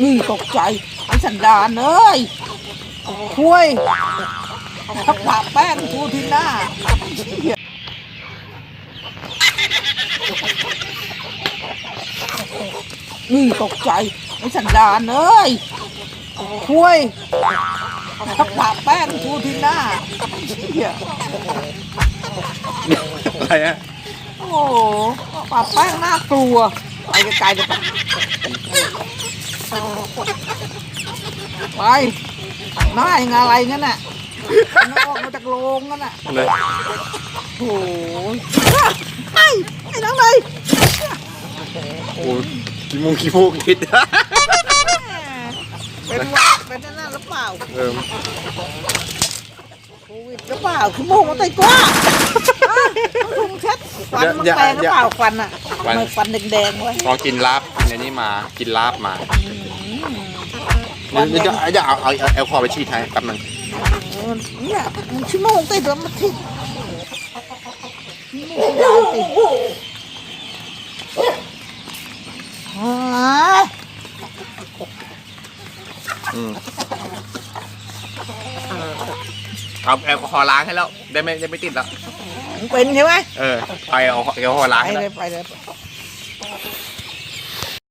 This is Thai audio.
นี่ตกใจไอ้สันดานเอ้ยคุยถ้าปะแป้งกูที่หน้าเหี้ยนี่ตกใจไอ้สันดานเอ้ยคุยถ้าปะแป้งกูที่หน้าเหี้ยอะไรฮะโอ้โหปะแป้งน่ากลัวไปไกลๆเลยปะ ไปหน้ายังอะไรงั้นน่ะมันออกมาจากโรงงั้นน่ะเลยโอ้ยไอ้ไอ้น้องเลยโอ้ยขี้มูกขี้มูกคิดเป็นหวัดเป็นนั่นหรือเปล่าเออโควิดหรือเปล่าคือโมงมันไตกว่าถุงเช็ดฟันมันแปลงหรือเปล่าฟันอะ ทำไมฟันแดงๆไว้พอกินลาบกินอันนี้มากินลาบมาฟันแดเดี๋ยวงเดี๋ยวเอาเอาเอาแอลกอฮอล์ไปฉีดให้แป๊บนึงเนี่ยมันชั่วโมงติดแล้วมันทิ้งชั่วโมงติดอ่าอืมเอาแอลกอฮอล์ล้างให้แล้ว ได้ไม่ได้ไม่ติดแล้วมัน เป็นใช่ไหมเออไปเอาเดี๋ยวหอล้างไปเลยไปเลย